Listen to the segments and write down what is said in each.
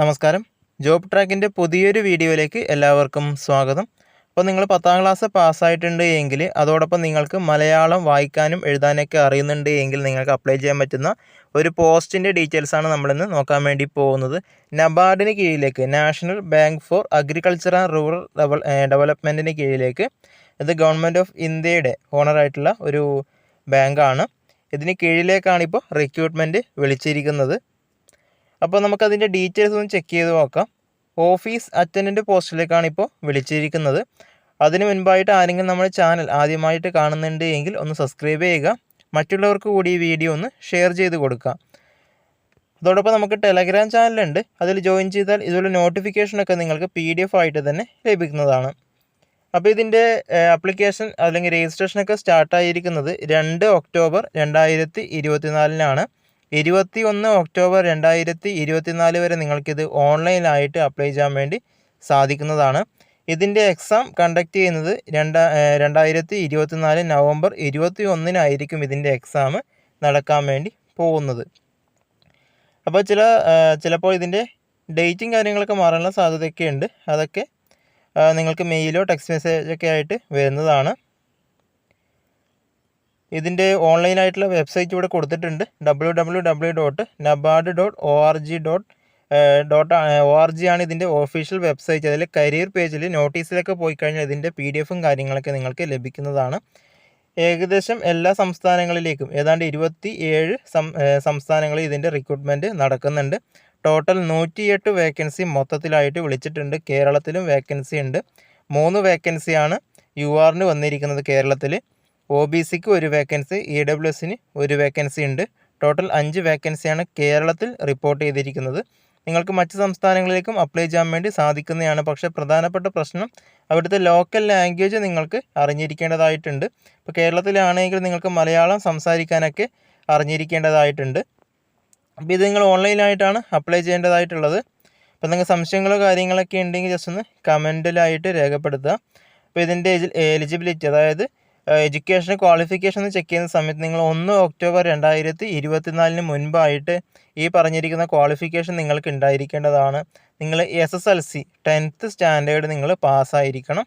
നമസ്കാരം. ജോബ് ട്രാക്കിന്റെ പുതിയൊരു വീഡിയോയിലേക്ക് എല്ലാവർക്കും സ്വാഗതം. അപ്പോൾ നിങ്ങൾ പത്താം ക്ലാസ് പാസ്സായിട്ടുണ്ട് എങ്കിൽ അതോടൊപ്പം നിങ്ങൾക്ക് മലയാളം വായിക്കാനും എഴുതാനൊക്കെ അറിയുന്നുണ്ട് എങ്കിൽ നിങ്ങൾക്ക് അപ്ലൈ ചെയ്യാൻ പറ്റുന്ന ഒരു പോസ്റ്റിന്റെ ഡീറ്റെയിൽസാണ് നമ്മളിന്ന് നോക്കാൻ വേണ്ടി പോകുന്നത്. നബാർഡിന് കീഴിലേക്ക് national bank for agriculture and rural ഡെവലപ്മെന്റിന് കീഴിലേക്ക്. ഇത് ഗവൺമെന്റ് ഓഫ് ഇന്ത്യയുടെ ഓണറായിട്ടുള്ള ഒരു ബാങ്കാണ്. ഇതിന് കീഴിലേക്കാണ് ഇപ്പോൾ റിക്രൂട്ട്മെന്റ് വിളിച്ചിരിക്കുന്നത്. അപ്പോൾ നമുക്കതിന്റെ ഡീറ്റെയിൽസ് ഒന്ന് ചെക്ക് ചെയ്ത് നോക്കാം. ഓഫീസ് അറ്റൻഡന്റ് പോസ്റ്റിലേക്കാണ് ഇപ്പോൾ വിളിച്ചിരിക്കുന്നത്. അതിന് മുൻപായിട്ട് ആരെങ്കിലും നമ്മുടെ ചാനൽ ആദ്യമായിട്ട് കാണുന്നുണ്ട് എങ്കിൽ ഒന്ന് സബ്സ്ക്രൈബ് ചെയ്യുക. മറ്റുള്ളവർക്ക് കൂടി ഈ വീഡിയോ ഒന്ന് ഷെയർ ചെയ്ത് കൊടുക്കുക അതോടൊപ്പം നമുക്ക് ടെലഗ്രാം ചാനലുണ്ട് അതിൽ ജോയിൻ ചെയ്താൽ ഇതുപോലെ നോട്ടിഫിക്കേഷനൊക്കെ നിങ്ങൾക്ക് പി ഡി എഫ് ആയിട്ട് തന്നെ ലഭിക്കുന്നതാണ്. അപ്പോൾ ഇതിന്റെ അപ്ലിക്കേഷൻ അല്ലെങ്കിൽ രജിസ്ട്രേഷനൊക്കെ സ്റ്റാർട്ടായിരിക്കുന്നത് രണ്ട് ഒക്ടോബർ രണ്ടായിരത്തി ഇരുപത്തിനാലിനാണ്. ഇരുപത്തി ഒന്ന് ഒക്ടോബർ രണ്ടായിരത്തി ഇരുപത്തിനാല് വരെ നിങ്ങൾക്കിത് ഓൺലൈനായിട്ട് അപ്ലൈ ചെയ്യാൻ വേണ്ടി സാധിക്കുന്നതാണ്. ഇതിന്റെ എക്സാം കണ്ടക്ട് ചെയ്യുന്നത് രണ്ടാ രണ്ടായിരത്തി ഇരുപത്തിനാല് നവംബർ ഇരുപത്തി ഒന്നിനായിരിക്കും ഇതിന്റെ എക്സാം നടക്കാൻ വേണ്ടി പോകുന്നത്. അപ്പോൾ ചില ചിലപ്പോൾ ഇതിന്റെ ഡേറ്റും കാര്യങ്ങളൊക്കെ മാറാനുള്ള സാധ്യതയൊക്കെ ഉണ്ട് അതൊക്കെ നിങ്ങൾക്ക് മെയിലോ ടെക്സ്റ്റ് മെസ്സേജൊക്കെ ആയിട്ട് വരുന്നതാണ്. ഇതിന്റെ ഓൺലൈനായിട്ടുള്ള വെബ്സൈറ്റ് ഇവിടെ കൊടുത്തിട്ടുണ്ട്. W W W dot NABARD dot O R G dot dot O R G ആണ് ഇതിന്റെ ഒഫീഷ്യൽ വെബ്സൈറ്റ് അതിൽ കരിയർ പേജിൽ നോട്ടീസിലൊക്കെ പോയി കഴിഞ്ഞാൽ ഇതിന്റെ പി ഡി എഫും കാര്യങ്ങളൊക്കെ നിങ്ങൾക്ക് ലഭിക്കുന്നതാണ്. ഏകദേശം എല്ലാ സംസ്ഥാനങ്ങളിലേക്കും ഏതാണ്ട് ഇരുപത്തി ഏഴ് സംസ്ഥാനങ്ങളിൽ ഇതിന്റെ റിക്രൂട്ട്മെന്റ് നടക്കുന്നുണ്ട്. ടോട്ടൽ നൂറ്റിയെട്ട് വേക്കൻസി മൊത്തത്തിലായിട്ട് വിളിച്ചിട്ടുണ്ട്. കേരളത്തിലും വേക്കൻസി ഉണ്ട്. മൂന്ന് വേക്കൻസിയാണ് യു ആറിന് വന്നിരിക്കുന്നത് കേരളത്തിൽ ഒ ബി സിക്ക് ഒരു വേക്കൻസി ഇ ഡബ്ല്യു എസിന് ഒരു വേക്കൻസി ഉണ്ട്. ടോട്ടൽ അഞ്ച് വേക്കൻസിയാണ് കേരളത്തിൽ റിപ്പോർട്ട് ചെയ്തിരിക്കുന്നത്. നിങ്ങൾക്ക് മറ്റ് സംസ്ഥാനങ്ങളിലേക്കും അപ്ലൈ ചെയ്യാൻ വേണ്ടി സാധിക്കുന്നതാണ്. പക്ഷേ പ്രധാനപ്പെട്ട പ്രശ്നം അവിടുത്തെ ലോക്കൽ ലാംഗ്വേജ് നിങ്ങൾക്ക് അറിഞ്ഞിരിക്കേണ്ടതായിട്ടുണ്ട്. ഇപ്പോൾ കേരളത്തിലാണെങ്കിൽ നിങ്ങൾക്ക് മലയാളം സംസാരിക്കാനൊക്കെ അറിഞ്ഞിരിക്കേണ്ടതായിട്ടുണ്ട്. അപ്പോൾ ഇത് നിങ്ങൾ ഓൺലൈനായിട്ടാണ് അപ്ലൈ ചെയ്യേണ്ടതായിട്ടുള്ളത്. അപ്പോൾ നിങ്ങൾക്ക് സംശയങ്ങളോ കാര്യങ്ങളൊക്കെ ഉണ്ടെങ്കിൽ ജസ്റ്റ് ഒന്ന് കമന്റിലായിട്ട് രേഖപ്പെടുത്തുക. അപ്പോൾ ഇതിന്റെ എലിജിബിലിറ്റി അതായത് എഡ്യൂക്കേഷൻ ക്വാളിഫിക്കേഷൻ ചെക്ക് ചെയ്യുന്ന സമയത്ത് നിങ്ങൾ ഒന്ന് ഒക്ടോബർ രണ്ടായിരത്തി ഇരുപത്തിനാലിന് മുൻപായിട്ട് ഈ പറഞ്ഞിരിക്കുന്ന ക്വാളിഫിക്കേഷൻ നിങ്ങൾക്ക് ഉണ്ടായിരിക്കേണ്ടതാണ്. നിങ്ങൾ S S L C tenth standard നിങ്ങൾ പാസ്സായിരിക്കണം.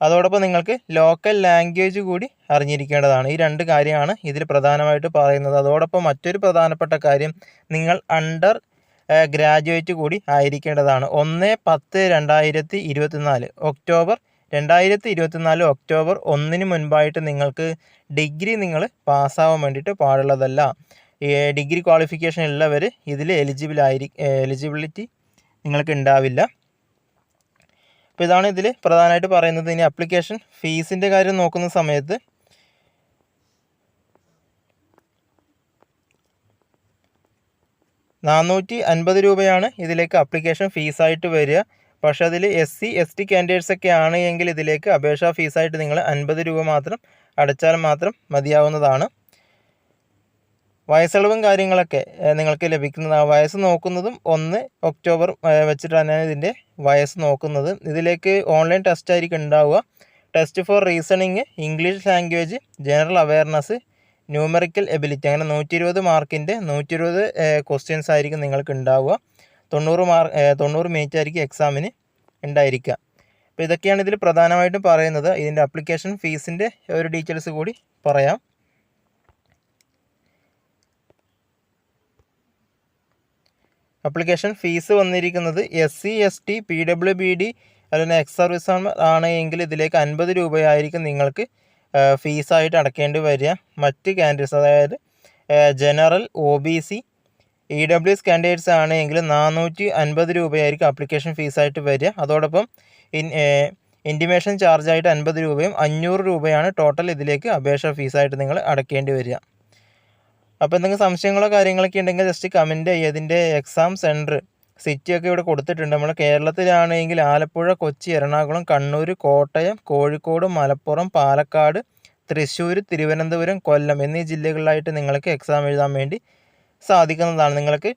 അതോടൊപ്പം നിങ്ങൾക്ക് ലോക്കൽ ലാംഗ്വേജ് കൂടി അറിഞ്ഞിരിക്കേണ്ടതാണ്. ഈ രണ്ട് കാര്യമാണ് ഇതിൽ പ്രധാനമായിട്ട് പറയുന്നത്. അതോടൊപ്പം മറ്റൊരു പ്രധാനപ്പെട്ട കാര്യം നിങ്ങൾ അണ്ടർ ഗ്രാജുവേറ്റ് കൂടി ആയിരിക്കേണ്ടതാണ്. ഒന്ന് പത്ത് രണ്ടായിരത്തി ഇരുപത്തിനാല് ഒക്ടോബർ രണ്ടായിരത്തി ഇരുപത്തിനാല് ഒക്ടോബർ ഒന്നിന് മുൻപായിട്ട് നിങ്ങൾക്ക് ഡിഗ്രി നിങ്ങൾ പാസ്സാവാൻ വേണ്ടിയിട്ട് പാടുള്ളതല്ല. ഡിഗ്രി ക്വാളിഫിക്കേഷൻ ഉള്ളവർ ഇതിൽ എലിജിബിൾ ആയിരി എലിജിബിലിറ്റി നിങ്ങൾക്ക് ഉണ്ടാവില്ല. അപ്പോൾ ഇതാണ് ഇതിൽ പ്രധാനമായിട്ട് പറയുന്നത്. ഇനി അപ്ലിക്കേഷൻ ഫീസിന്റെ കാര്യം നോക്കുന്ന സമയത്ത് നാനൂറ്റി അൻപത് രൂപയാണ് ഇതിലേക്ക് അപ്ലിക്കേഷൻ ഫീസായിട്ട് വരിക. പക്ഷേ അതിൽ S C S T candidates ഒക്കെ ആണ് എങ്കിൽ ഇതിലേക്ക് അപേക്ഷാ ഫീസായിട്ട് നിങ്ങൾ അൻപത് രൂപ മാത്രം അടച്ചാൽ മാത്രം മതിയാവുന്നതാണ്. വയസ്സളവും കാര്യങ്ങളൊക്കെ നിങ്ങൾക്ക് ലഭിക്കുന്നതാണ്. വയസ്സ് നോക്കുന്നതും ഒന്ന് ഒക്ടോബർ വെച്ചിട്ടാണ് ഇതിന്റെ വയസ്സ് നോക്കുന്നത്. ഇതിലേക്ക് ഓൺലൈൻ ടെസ്റ്റ് ആയിരിക്കും ഉണ്ടാവുക. Test for reasoning English language general awareness numerical ability അങ്ങനെ നൂറ്റി ഇരുപത് മാർക്കിന്റെ നൂറ്റി ഇരുപത് ക്വസ്റ്റ്യൻസ് ആയിരിക്കും നിങ്ങൾക്ക് ഉണ്ടാവുക. തൊണ്ണൂറ് മാർ തൊണ്ണൂറ് മിനിറ്റ് ആയിരിക്കും എക്സാമിന് ഉണ്ടായിരിക്കുക. അപ്പോൾ ഇതൊക്കെയാണ് ഇതിൽ പ്രധാനമായിട്ടും പറയുന്നത്. ഇതിന്റെ അപ്ലിക്കേഷൻ ഫീസിന്റെ ഒരു ഡീറ്റെയിൽസ് കൂടി പറയാം. അപ്ലിക്കേഷൻ ഫീസ് വന്നിരിക്കുന്നത് S C S T P W B D അല്ലെങ്കിൽ എക്സ് സർവീസ് ആണ് എങ്കിൽ ഇതിലേക്ക് അൻപത് രൂപയായിരിക്കും നിങ്ങൾക്ക് ഫീസായിട്ട് അടക്കേണ്ടി വരിക. മറ്റ് കാൻഡിഡേറ്റ്സ് അതായത് general O B C E W standards candidates ആണ് എങ്കിൽ നാനൂറ്റി അൻപത് രൂപയായിരിക്കും ആപ്ലിക്കേഷൻ ഫീസായിട്ട് വരിക. അതോടൊപ്പം ഇൻ ഇന്റിമേഷൻ ചാർജായിട്ട് അൻപത് രൂപയും അഞ്ഞൂറ് രൂപയാണ് ടോട്ടൽ ഇതിലേക്ക് അപേക്ഷ ഫീസായിട്ട് നിങ്ങൾ അടയ്ക്കേണ്ടി വരിക. അപ്പോൾ എന്തെങ്കിലും സംശയങ്ങളോ കാര്യങ്ങളൊക്കെ ഉണ്ടെങ്കിൽ ജസ്റ്റ് കമന്റ് ചെയ്യുക ഇതിന്റെ എക്സാം സെന്റർ സിറ്റിയൊക്കെ ഇവിടെ കൊടുത്തിട്ടുണ്ട്. നമ്മൾ കേരളത്തിലാണെങ്കിൽ ആലപ്പുഴ കൊച്ചി എറണാകുളം കണ്ണൂർ കോട്ടയം കോഴിക്കോട് മലപ്പുറം പാലക്കാട് തൃശ്ശൂർ തിരുവനന്തപുരം കൊല്ലം എന്നീ ജില്ലകളിലായിട്ട് നിങ്ങൾക്ക് എക്സാം എഴുതാൻ വേണ്ടി സാധിക്കുന്നതാണ്. നിങ്ങൾക്ക്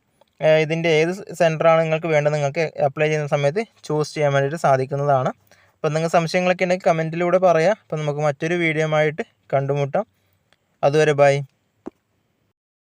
ഇതിന്റെ ഏത് സെന്ററാണ് നിങ്ങൾക്ക് വേണ്ടത് നിങ്ങൾക്ക് അപ്ലൈ ചെയ്യുന്ന സമയത്ത് ചൂസ് ചെയ്യാൻ വേണ്ടിയിട്ട് സാധിക്കുന്നതാണ്. അപ്പോൾ നിങ്ങൾക്ക് സംശയങ്ങളൊക്കെ ഉണ്ടെങ്കിൽ കമന്റിലൂടെ പറയാം. അപ്പോൾ നമുക്ക് മറ്റൊരു വീഡിയോ ആയിട്ട് കണ്ടുമുട്ടാം. അതുവരെ ബൈ.